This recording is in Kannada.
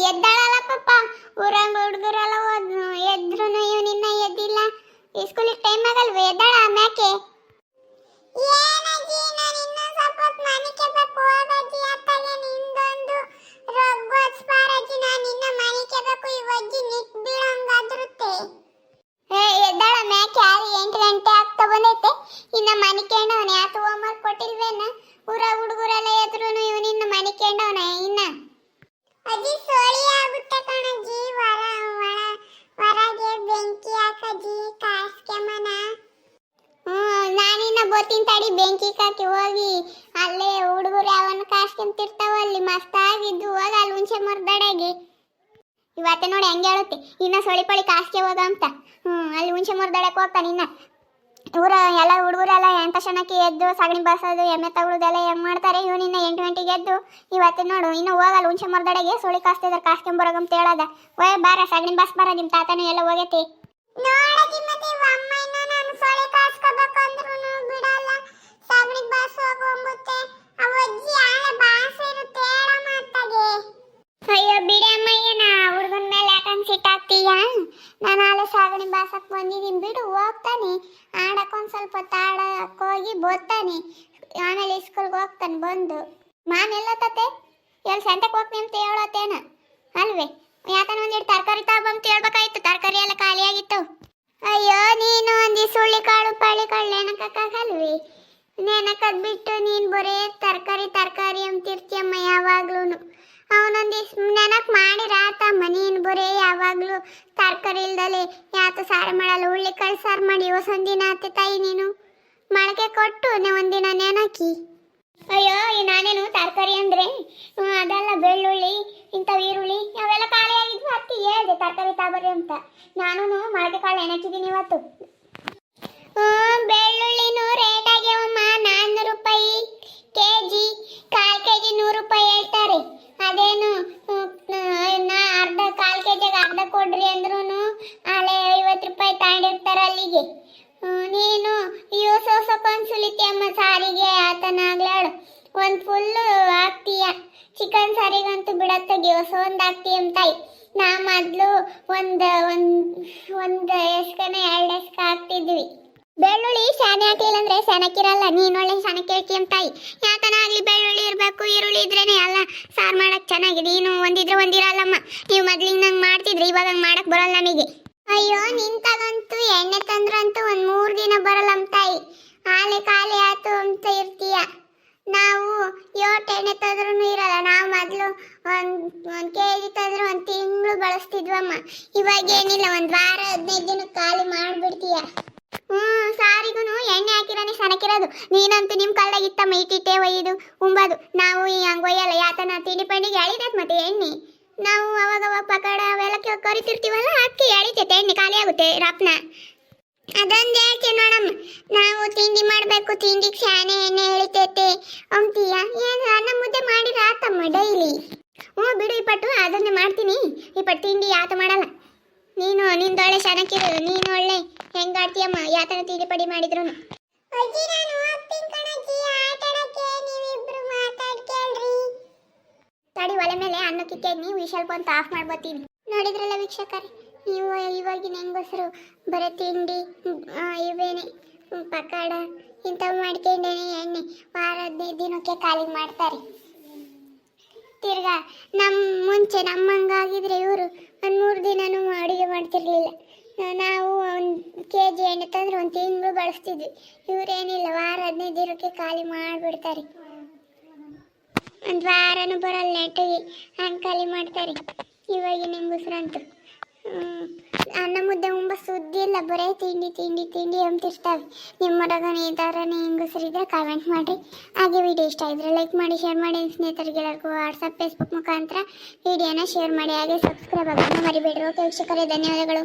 ಎದ್ದಾಳಲ್ಲ ಪಾಪ. ಊರಾಗ ಹುಡುಗರೆಲ್ಲ ಎದ್ರು ಇವನಿನ್ನ ಎದ್ದಿಲ್ಲ. ಸ್ಕೂಲಿಗೆ ಟೈಮ್ ಆಗಲ್ವ? ಎದ್ದಾಳ ಮ್ಯಾಕೆ? ಬೋತಿನ ತಡಿ ಬೆಂಕಿ ಕಾಕಿ ಹೋಗಿ, ಅಲ್ಲೇ ಹುಡುಗರು ಯಾವನ್ನ ಕಾಸ್ಕೊಂತಿರ್ತಾವ ಅಲ್ಲಿ ಮಸ್ತಾಗಿದ್ದು ಹೋಗ ಅಲ್ಲಿ ಹುಂಚೆ ಮರ್ದಡೆಗೆ ಇವತ್ತೆ ನೋಡಿ ಹೆಂಗೆ ಹೇಳುತ್ತೆ, ಇನ್ನ ಸೊಳಿ ಪಳಿ ಕಾಸ್ಕೆ ಹೋದ ಅಂತ. ಹ್ಮ್, ಅಲ್ಲಿ ಹುಂಚೆ ಮರದಡಕ್ಕೆ ಹೋಗ್ತಾನೆ ಇನ್ನ. ಊರ ಎಲ್ಲ ಹುಡುಗರೆಲ್ಲ ಎಂಟ ಕ್ಷಣಕ್ಕೆ ಎದ್ದು, ಸಗಣಿ ಬಸೋದು ಎಮ್ಮೆ ತಗೊಳ್ಳೋದೆಲ್ಲ ಹೆಂಗ್ ಮಾಡ್ತಾರೆ ಇವನಿನ್ನ ಎಂಟು ಗಂಟೆಗೆ ಎದ್ದು, ಇವತ್ತೆ ನೋಡು, ಇನ್ನು ಹೋಗಲ್ಲ ಹುಂಚೆ ಮರ್ದಡೆಗೆ ಸೊಳಿ ಕಾಸ್ತಿದ್ರೆ ಕಾಸ್ಕೊಂಬರೋಗಂತ ಹೇಳದ. ಓಯ್ ಬಾರ, ಸಗಣಿ ಬಸ್ ಬಾರ ನಿಮ್ಮ ತಾತನೂ ಎಲ್ಲ ಹೋಗೈತಿ. ಸಿಟ್ಟಾಗ್ತೀಯ ನಾನು ಆಳೆ ಸಾಗಣಿ ಬಾಸಕ್ ಬಂದಿದ್ದೀನಿ ಬಿಡು, ಹೋಗ್ತಾನೆ. ಆಡಕ್ಕೊಂದು ಸ್ವಲ್ಪ ಹೊತ್ತು ಹೋಗಿ ಬೋತಾನೆ ಆಮೇಲೆ ಸ್ಕೂಲ್ಗೆ ಹೋಗ್ತಾನೆ ಬಂದು. ಮಾನ್ ಎಲ್ಲತ್ತತೆ ಎಲ್ಲಿ ಸಂತೆಗೆ ಹೋಗ್ತೀನಿ ಅಂತ ಹೇಳತ್ತೇನ ಅಲ್ವೇ? ಯಾಕಂದ್ರೆ ಒಂದೆರಡು ತರಕಾರಿ ತಗೊಂಬಂತ ಹೇಳ್ಬೇಕಾಯ್ತು, ತರಕಾರಿ ಎಲ್ಲ ಖಾಲಿಯಾಗಿತ್ತು ಅಯ್ಯೋ, ನೀನು ಒಂದು ಸುಳ್ಳಿ ಕಾಳು ಪಳ್ಳಿ ಕಾಳು ನೆನಕಕ್ಕಾಗಲ್ವಿ ನೆನಕದ್ ಬಿಟ್ಟು ನೀನು ಬರೇ ತರಕಾರಿ ತರಕಾರಿ ಅಂತಿರ್ತೀಯಮ್ಮ ಯಾವಾಗ್ಲೂ ಯಾವಾಗ್ಲೂ ತರಕಾರಿ ಇಲ್ದಲೆ ಯಾತ ಸಾರು ಮಾಡಲ್ಲ. ಕಾಳು ಸಾರು ಮಾಡಿ ಒಂದಿನ ಆತ ತಾಯಿ ನೀನು. ಮೊಳಕೆ ಕೊಟ್ಟು ಒಂದಿನ ನೆನಕಿ. ಅಯ್ಯೋ, ಈ ನಾನೇನು ತರಕಾರಿ ಅಂದ್ರೆ? ಅದೆಲ್ಲ, ಬೆಳ್ಳುಳ್ಳಿ ಇಂಥವು ಈರುಳ್ಳಿ, ಅವೆಲ್ಲ ಖಾಲಿ ಆಗಿದ್ವು. ಅತ್ತಿ ಹೇಳಿದೆ ತರಕಾರಿ ತಾಬರಿ ಅಂತ. ನಾನು ಮೊಳಕೆ ಕಾಳು ನೆನಕಿದ್ದೀನಿ ಇವತ್ತು. ಬೆಳ್ಳುಳ್ಳಿನೂ ರೇಟ್ ಆಗ್ಯಾವಮ್ಮ ನಾನ್ನೂರು ರೂಪಾಯಿ ಕೆ ಜಿ ಕಾಲು ಕೆ ಜಿ ನೂರು ರೂಪಾಯಿ ಹೇಳ್ತಾರೆ ಅದೇನು ಹ್ಮ್, ನಾ ಅರ್ಧ ಕಾಲು ಕೆ ಜಿಗೆ ಅರ್ಧ ಕೊಡ್ರಿ ಅಂದ್ರೂ ಅಲ್ಲೇ ಐವತ್ತು ರೂಪಾಯಿ ತಗೊಂಡಿರ್ತಾರ ಅಲ್ಲಿಗೆ. ನೀನು ಹೊಸ ಸುಲಿತಿ ಅಮ್ಮ ಸಾರಿಗೆ ಆತನ ಆಗ್ಲಾಡು ಒಂದು ಫುಲ್ಲು ಹಾಕ್ತೀಯ ಚಿಕನ್ ಸಾರಿಗಂತೂ ಬಿಡತ್ತಗೆ ಹೊಸ ಒಂದು ಹಾಕ್ತೀಯ ತಾಯಿ. ನಾ ಮೊದ್ಲು ಒಂದ್ ಒಂದ್, ಒಂದು ಎಸ್ಕನ ಎರಡು ಎಸ್ಕ ಹಾಕ್ತಿದ್ವಿ ಬೆಳ್ಳುಳ್ಳಿ ಶಾನೆ ಹಾಕಿಲ್ಲ ಅಂದ್ರೆ ಸೆನಕ್ಕಿರಲ್ಲ ನೀನ್ ಒಳ್ಳೆ ಸೆನಕ್ಕೆ ಹೇಳ್ತೀಯ ತಾಯಿ. ಸಾರು ಮಾಡಕ್ ಚೆನ್ನಾಗಿದೆ. ನೀನು ಒಂದಿದ್ರೆ ಒಂದಿರಲ್ಲಮ್ಮ. ನೀವು ಮೊದ್ಲಿಗೆ ನಂಗೆ ಮಾಡ್ತಿದ್ರಿ ಇವಾಗ ಹಂಗೆ ಮಾಡಕ್ ಬರಲ್ಲ ನಮಗೆ ಅಯ್ಯೋ ನಿಂತಾಗಂತೂ ಎಣ್ಣೆ ತಂದ್ರಂತೂ ಒಂದ್ ಮೂರ್ ದಿನ ಬರಲ್ಲ ತಾಯಿ. ಆಲೆ ಖಾಲಿ ಆಯ್ತು ಅಂತ ಇರ್ತೀಯ. ನಾವು ಯೋಟ್ ಎಣ್ಣೆ ತಂದ್ರೂ ಇರಲ್ಲ. ನಾವು ಮೊದ್ಲು ಒಂದ್ ಒಂದ್ ಕೆ ಜಿ ತಂದ್ರೆ ಒಂದು ತಿಂಗಳು ಬಳಸ್ತಿದ್ವಮ್ಮ. ಇವಾಗ ಏನಿಲ್ಲ, ಒಂದ್ ವಾರ ಹದಿನೈದು ದಿನ ಖಾಲಿ ಮಾಡಿಬಿಡ್ತೀಯ. ಹ್ಮ್ ಸಾರಿಗೂ ಎಣ್ಣೆ ಹಾಕಿರಾನೆ ಸಣಕಿರೋದು ನೀನಂತೂ ನಿಮ್ ಕಾಲ್ದಾಗ ಇತ್ತ ಮೈಟಿಟ್ಟೆ ಒಯ್ದು, ಉಂಬದು. ನಾವು ಈ ಹಂಗ್ ಒಯ್ಯಲ್ಲ ಯಾತನ, ತಿಂಡಿ ಪಂಡಿಗೆ ಎಳಿತೈತ್ ಮತ್ತೆ ಎಣ್ಣೆ. ನಾವು ಅವಾಗ ಅವಾಗ ಪಕಡ ಅವೆಲ್ಲ ಕರಿತಿರ್ತೀವಲ್ಲ ಅದಕ್ಕೆ ಎಳಿತೈತೆ ಎಣ್ಣೆ ಖಾಲಿ ಆಗುತ್ತೆ, ರಪ್ನ. ಅದೊಂದು ಹೇಳ್ತೀನಿ ನೋಡಮ್ಮ. ನಾವು ತಿಂಡಿ ಮಾಡಬೇಕು, ತಿಂಡಿ ಶಾನೆ ಎಣ್ಣೆ ಎಳಿತೈತೆ. ಅಂತೀಯ? ಏನು ಅನ್ನ ಮುದ್ದೆ ಮಾಡಿರ ಆತಮ್ಮ ಡೈಲಿ? ಹ್ಞೂ ಬಿಡು ಇಪ್ಪಟ್ಟು ಅದನ್ನೇ ಮಾಡ್ತೀನಿ. ಇಪ್ಪಟ್ಟು ತಿಂಡಿ ಯಾತ ಮಾಡಲ್ಲ. ನೀನು, ನಿಂದೊಳ್ಳೆ ಶಾನಕ್ಕಿರು ನೀನು ಒಳ್ಳೆ ಹೆಂಗಾಡ್ತೀಯಮ್ಮ ಯಾತನ ತಿಂಡಿ ಪಡಿ ಮಾಡಿದ್ರು ಅಜ್ಜಿ ನಾನು ಹೋಗ್ತೀನಿ ಕಣಜ್ಜಿ ಆಟ ತಿಳಿ ಪಡಿ ಮಾಡಿದ್ರು ತಡಿ ಒಲೆ ಮೇಲೆ ಅನ್ನಕ್ಕಿಕ್ಕೆ ನೀವು ಈ ಸ್ವಲ್ಪ ಆಫ್ ಮಾಡ್ಬೋತೀನಿ ನೋಡಿದ್ರಲ್ಲ ವೀಕ್ಷಕರೇ, ನೀವು ಇವಾಗಿನ ಹೆಂಗಸರು, ಬರೀ ತಿಂಡಿ ಇವೇನೆ, ಪಕೋಡ, ಇಂಥವು ಮಾಡ್ಕೊಂಡೇನೆ ಎಣ್ಣೆ ವಾರ ಹದಿನೈದು ದಿನಕ್ಕೆ ಖಾಲಿ ಮಾಡ್ತಾರೆ. ತಿರ್ಗಾ ನಮ್ಮ ಮುಂಚೆ ನಮ್ಮಂಗಾಗಿದ್ರೆ ಇವರು ಒಂದು ಮೂರು ದಿನನೂ ಅಡುಗೆ ಮಾಡ್ತಿರ್ಲಿಲ್ಲ ನಾ- ನಾವು ಒಂದು ಕೆ ಜಿ ಎಣ್ಣೆ ತಂದ್ರೆ ಒಂದು ತಿಂಗಳು ಬಳಸ್ತಿದ್ವಿ. ಇವರೇನಿಲ್ಲ, ವಾರ ಹದಿನೈದು ದಿನಕ್ಕೆ ಖಾಲಿ ಮಾಡಿಬಿಡ್ತಾರೆ. ಒಂದು ವಾರನೂ ಬರಲ್ಲ ನೆಟ್ಟಿಗೆ ಹಂಗೆ ಖಾಲಿ ಮಾಡ್ತಾರೆ. ಇವಾಗಿನ ಹೆಂಗಸ್ರಂತೂ. ಅನ್ನ ಮುದ್ದೆ ಉಂಬ ಸುದ್ದಿ ಇಲ್ಲ, ಬರೇ ತಿಂಡಿ ತಿಂಡಿ ತಿಂಡಿ ಅಂತಿರ್ತಾವೆ. ನಿಮ್ಮ ಮರಗನ ಈ ಥರನೇ ಹೆಂಗಸರಿದ್ರೆ ಕಾಮೆಂಟ್ ಮಾಡಿರಿ. ಹಾಗೆ ವಿಡಿಯೋ ಇಷ್ಟ ಇದ್ರೆ ಲೈಕ್ ಮಾಡಿ ಶೇರ್ ಮಾಡಿ ನಿಮ್ ಸ್ನೇಹಿತರಿಗೆ ಎಲ್ಲರಿಗೂ ವಾಟ್ಸಪ್ ಫೇಸ್ಬುಕ್ ಮುಖಾಂತರ ವಿಡಿಯೋನ ಶೇರ್ ಮಾಡಿ. ಹಾಗೆ ಸಬ್ಸ್ಕ್ರೈಬ್ ಆಗೋದನ್ನು ಮರಿಬೇಡಿ ಓಕೆ ವೀಕ್ಷಕರೇ, ಧನ್ಯವಾದಗಳು.